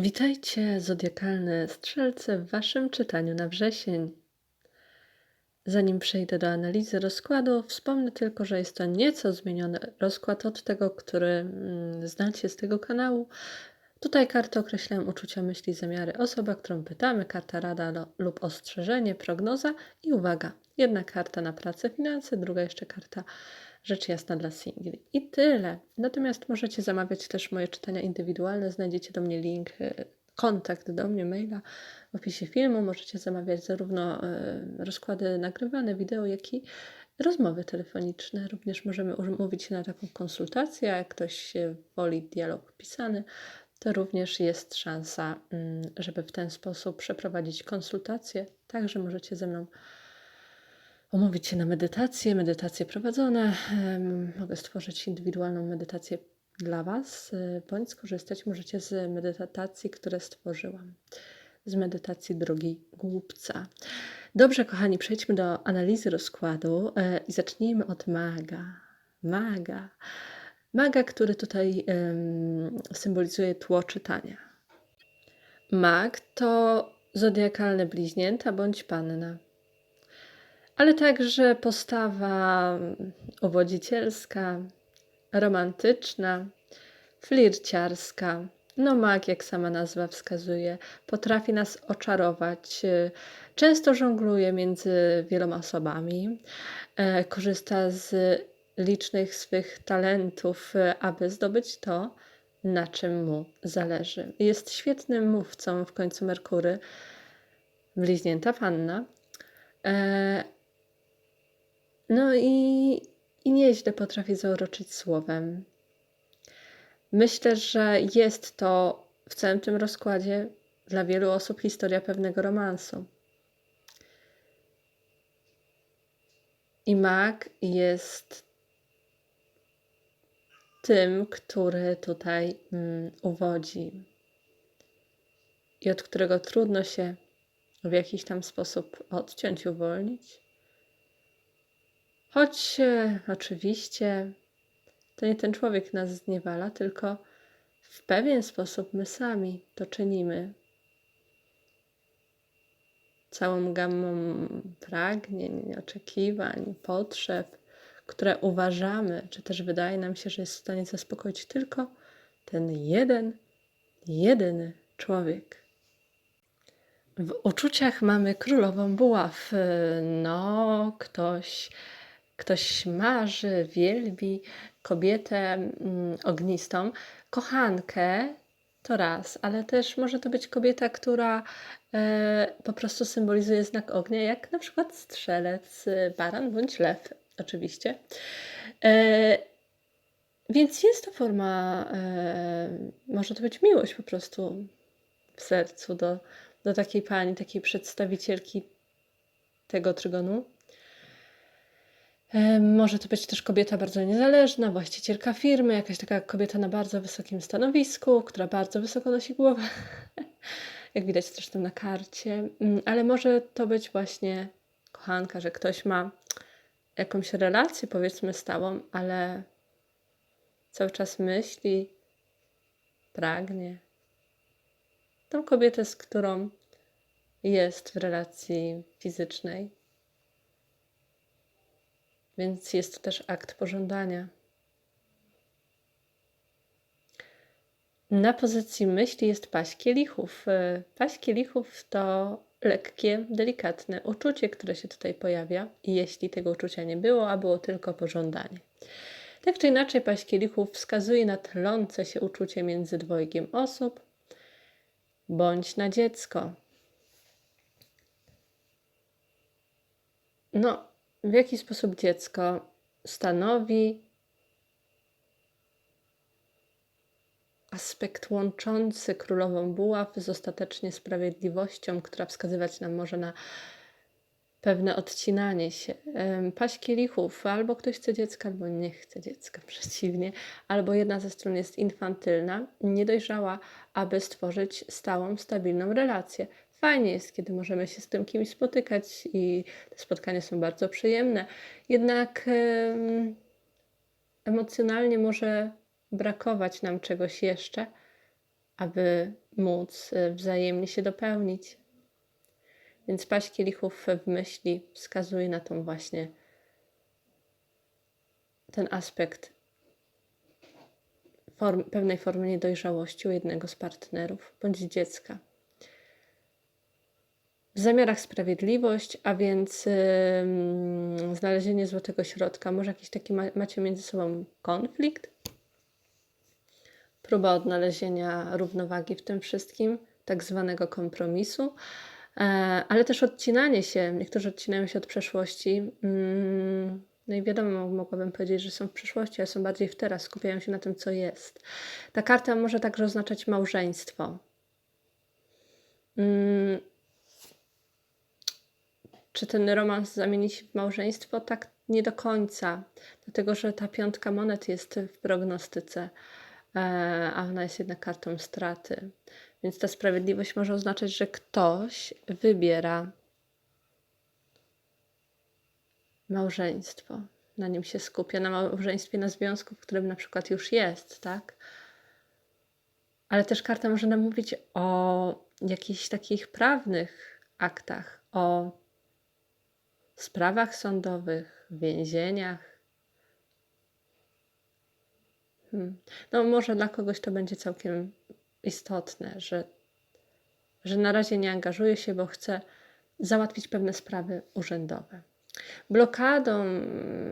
Witajcie, zodiakalne strzelce, w Waszym czytaniu na wrzesień. Zanim przejdę do analizy rozkładu, wspomnę tylko, że jest to nieco zmieniony rozkład od tego, który mm, znacie z tego kanału. Tutaj karty określają uczucia, myśli, zamiary osoba, którą pytamy, karta rada lub ostrzeżenie, prognoza i uwaga, jedna karta na pracę, finanse, druga jeszcze karta rzecz jasna dla singli. I tyle. Natomiast możecie zamawiać też moje czytania indywidualne. Znajdziecie do mnie link, e, kontakt do mnie, maila w opisie filmu. Możecie zamawiać zarówno e, rozkłady nagrywane, wideo, jak i rozmowy telefoniczne. Również możemy umówić się na taką konsultację. Jak ktoś woli dialog pisany, to również jest szansa, mm, żeby w ten sposób przeprowadzić konsultację. Także możecie ze mną umówić się na medytację, medytacje prowadzone. Mogę stworzyć indywidualną medytację dla Was, y, bądź skorzystać możecie z medytacji, które stworzyłam. Z medytacji drogi głupca. Dobrze, kochani, przejdźmy do analizy rozkładu e, i zacznijmy od maga. Maga. Maga, który tutaj symbolizuje tło czytania. Mag to zodiakalne bliźnięta bądź panna ale także postawa uwodzicielska, romantyczna, flirciarska. No mag, jak sama nazwa wskazuje, potrafi nas oczarować. Często żongluje między wieloma osobami, e, korzysta z licznych swych talentów, e, aby zdobyć to, na czym mu zależy. Jest świetnym mówcą w końcu Merkury, bliźnięta panna. E, no i, i nieźle potrafi zauroczyć słowem. Myślę, że jest to w całym tym rozkładzie dla wielu osób historia pewnego romansu. I mag jest tym, który tutaj mm, uwodzi i od którego trudno się w jakiś tam sposób odciąć, uwolnić. Choć e, oczywiście to nie ten człowiek nas zniewala, tylko w pewien sposób my sami to czynimy. Całą gammą pragnień, oczekiwań, potrzeb, które uważamy, czy też wydaje nam się, że jest w stanie zaspokoić tylko ten jeden, jedyny człowiek. W uczuciach mamy królową buław. No, ktoś ktoś marzy, wielbi kobietę mm, ognistą, kochankę, to raz, ale też może to być kobieta, która e, po prostu symbolizuje znak ognia, jak na przykład strzelec, baran bądź lew, oczywiście. E, więc jest to forma, e, może to być miłość po prostu w sercu do, do takiej pani, takiej przedstawicielki tego trygonu. E, Może to być też kobieta bardzo niezależna, właścicielka firmy, jakaś taka kobieta na bardzo wysokim stanowisku, która bardzo wysoko nosi głowę, jak widać zresztą na karcie. Mm, Ale może to być właśnie kochanka, że ktoś ma jakąś relację, powiedzmy, stałą, ale cały czas myśli, pragnie. Tą kobietę, z którą jest w relacji fizycznej. Więc jest to też akt pożądania. Na pozycji myśli jest paść kielichów. E, Paść kielichów to lekkie, delikatne uczucie, które się tutaj pojawia, jeśli tego uczucia nie było, a było tylko pożądanie. Tak czy inaczej, paść kielichów wskazuje na tlące się uczucie między dwojgiem osób bądź na dziecko. No, w jaki sposób dziecko stanowi aspekt łączący królową buław z ostatecznie sprawiedliwością, która wskazywać nam może na pewne odcinanie się. Paść kielichów, albo ktoś chce dziecka, albo nie chce dziecka, przeciwnie, albo jedna ze stron jest infantylna, niedojrzała, aby stworzyć stałą, stabilną relację. Fajnie jest, kiedy możemy się z tym kimś spotykać i te spotkania są bardzo przyjemne. Jednak em, emocjonalnie może brakować nam czegoś jeszcze, aby móc y, wzajemnie się dopełnić. Więc paść kielichów w myśli wskazuje na tą właśnie ten aspekt form, pewnej formy niedojrzałości u jednego z partnerów bądź dziecka. W zamiarach sprawiedliwość, a więc yy, znalezienie złotego środka. Może jakiś taki ma, macie między sobą konflikt? Próba odnalezienia równowagi w tym wszystkim, tak zwanego kompromisu, e, ale też odcinanie się. Niektórzy odcinają się od przeszłości. Mm, no i wiadomo, mogłabym powiedzieć, że są w przyszłości, ale są bardziej w teraz, skupiają się na tym, co jest. Ta karta może także oznaczać małżeństwo. Mm, czy ten romans zamieni się w małżeństwo? Tak nie do końca, dlatego że ta piątka monet jest w prognostyce, a ona jest jednak kartą straty. Więc ta sprawiedliwość może oznaczać, że ktoś wybiera małżeństwo. Na nim się skupia, na małżeństwie, na związku, w którym na przykład już jest, tak? Ale też karta może nam mówić o jakichś takich prawnych aktach, o sprawach sądowych, więzieniach. Hmm. No, może dla kogoś to będzie całkiem istotne, że, że na razie nie angażuje się, bo chce załatwić pewne sprawy urzędowe. Blokadą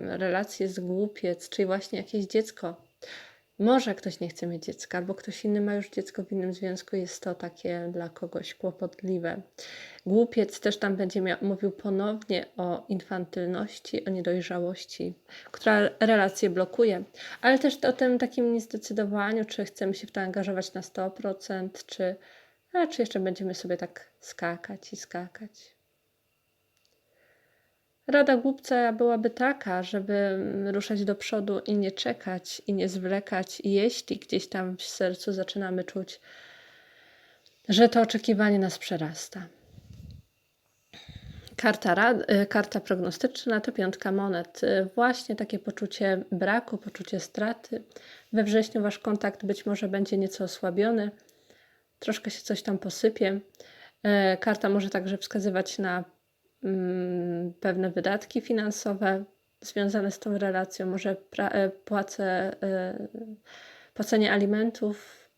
relacji jest głupiec, czyli właśnie jakieś dziecko. Może ktoś nie chce mieć dziecka, albo ktoś inny ma już dziecko w innym związku, jest to takie dla kogoś kłopotliwe. Głupiec też tam będzie miał, mówił ponownie o infantylności, o niedojrzałości, która relacje blokuje, ale też o tym takim niezdecydowaniu, czy chcemy się w to angażować na 100%, czy, a, czy jeszcze będziemy sobie tak skakać i skakać. Rada głupca byłaby taka, żeby ruszać do przodu i nie czekać, i nie zwlekać, jeśli gdzieś tam w sercu zaczynamy czuć, że to oczekiwanie nas przerasta. Karta, rad, y, karta prognostyczna to piątka monet. Y, właśnie takie poczucie braku, poczucie straty. We wrześniu wasz kontakt być może będzie nieco osłabiony, troszkę się coś tam posypie. Y, karta może także wskazywać na Mm, pewne wydatki finansowe związane z tą relacją, może e, płacę, e, płacenie alimentów,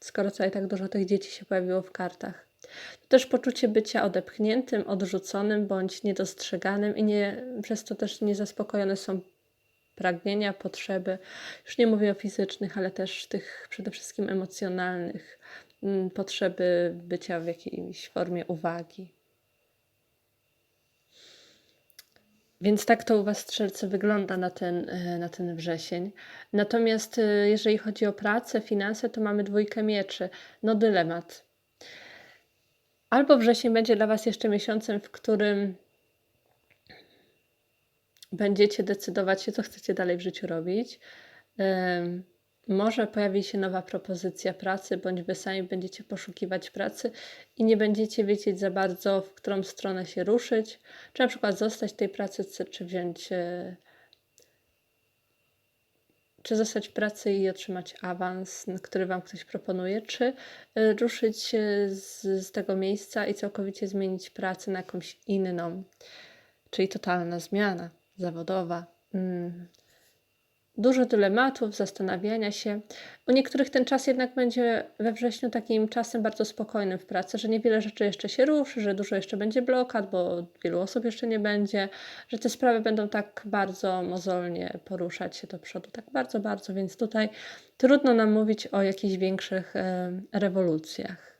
skoro tutaj tak dużo tych dzieci się pojawiło w kartach. To też poczucie bycia odepchniętym, odrzuconym bądź niedostrzeganym i nie, przez to też niezaspokojone są pragnienia, potrzeby. Już nie mówię o fizycznych, ale też tych przede wszystkim emocjonalnych, mm, potrzeby bycia w jakiejś formie uwagi. Więc tak to u Was strzelce wygląda na ten, e, na ten wrzesień. Natomiast e, jeżeli chodzi o pracę, finanse, to mamy dwójkę mieczy. No dylemat. Albo wrzesień będzie dla Was jeszcze miesiącem, w którym będziecie decydować się, co chcecie dalej w życiu robić. Może pojawi się nowa propozycja pracy, bądź wy sami będziecie poszukiwać pracy i nie będziecie wiedzieć za bardzo, w którą stronę się ruszyć, czy na przykład zostać tej pracy, czy wziąć, e, czy zostać w pracy i otrzymać awans, który Wam ktoś proponuje, czy e, ruszyć z, z tego miejsca i całkowicie zmienić pracę na jakąś inną, czyli totalna zmiana zawodowa. Mm dużo dylematów, zastanawiania się. U niektórych ten czas jednak będzie we wrześniu takim czasem bardzo spokojnym w pracy, że niewiele rzeczy jeszcze się ruszy, że dużo jeszcze będzie blokad, bo wielu osób jeszcze nie będzie, że te sprawy będą tak bardzo mozolnie poruszać się do przodu, tak bardzo, bardzo, więc tutaj trudno nam mówić o jakichś większych e, rewolucjach.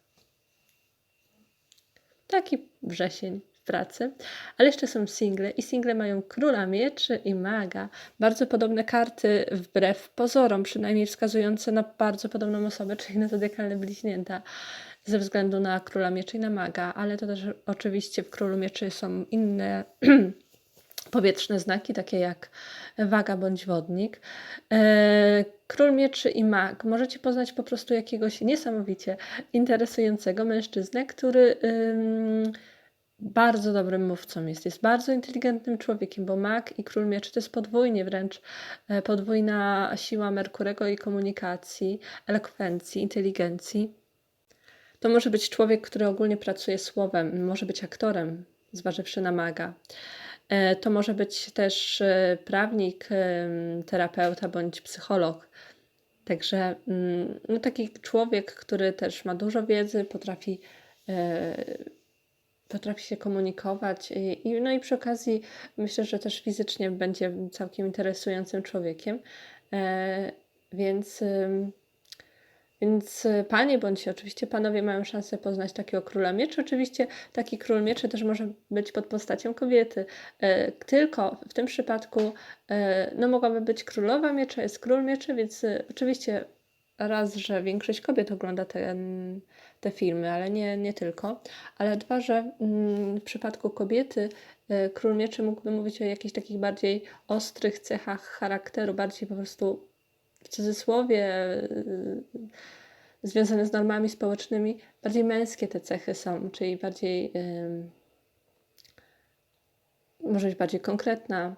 Taki wrzesień pracy, ale jeszcze są single i single mają króla mieczy i maga. Bardzo podobne karty wbrew pozorom, przynajmniej wskazujące na bardzo podobną osobę, czyli na zodiakalne bliźnięta ze względu na króla mieczy i na maga, ale to też oczywiście w królu mieczy są inne powietrzne znaki, takie jak waga bądź wodnik. E, król mieczy i mag. Możecie poznać po prostu jakiegoś niesamowicie interesującego mężczyznę, który bardzo dobrym mówcą jest. Jest bardzo inteligentnym człowiekiem, bo mag i król mieczy to jest podwójnie wręcz e, podwójna siła Merkurego i komunikacji, elokwencji, inteligencji. To może być człowiek, który ogólnie pracuje słowem, może być aktorem, zważywszy na maga. E, To może być też e, prawnik, terapeuta bądź psycholog. Także mm, no, taki człowiek, który też ma dużo wiedzy, potrafi, potrafi się komunikować i, no i przy okazji myślę, że też fizycznie będzie całkiem interesującym człowiekiem. E, Więc, więc y, panie bądź oczywiście panowie mają szansę poznać takiego króla mieczy. Oczywiście taki król mieczy też może być pod postacią kobiety. E, Tylko w tym przypadku e, no mogłaby być królowa miecza, jest król mieczy, więc oczywiście raz, że większość kobiet ogląda te, te filmy, ale nie, nie tylko. Ale dwa, że mm, w przypadku kobiety e, król mieczy mógłby mówić o jakichś takich bardziej ostrych cechach charakteru, bardziej po prostu w cudzysłowie y, związane z normami społecznymi, bardziej męskie te cechy są, czyli bardziej może być bardziej konkretna,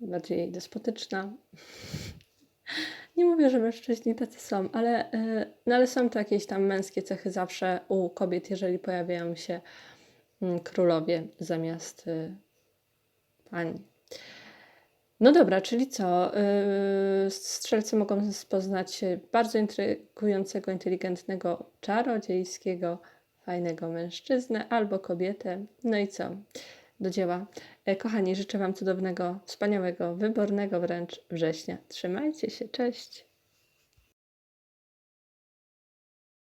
bardziej despotyczna. Nie mówię, że mężczyźni tacy są, ale, y, no ale są to jakieś tam męskie cechy zawsze u kobiet, jeżeli pojawiają się mm, królowie zamiast y, pań. No dobra, czyli co? Yy, Strzelcy mogą poznać bardzo intrygującego, inteligentnego, czarodziejskiego, fajnego mężczyznę albo kobietę. No i co? Do dzieła. E, Kochani, życzę Wam cudownego, wspaniałego, wybornego wręcz września. Trzymajcie się, cześć!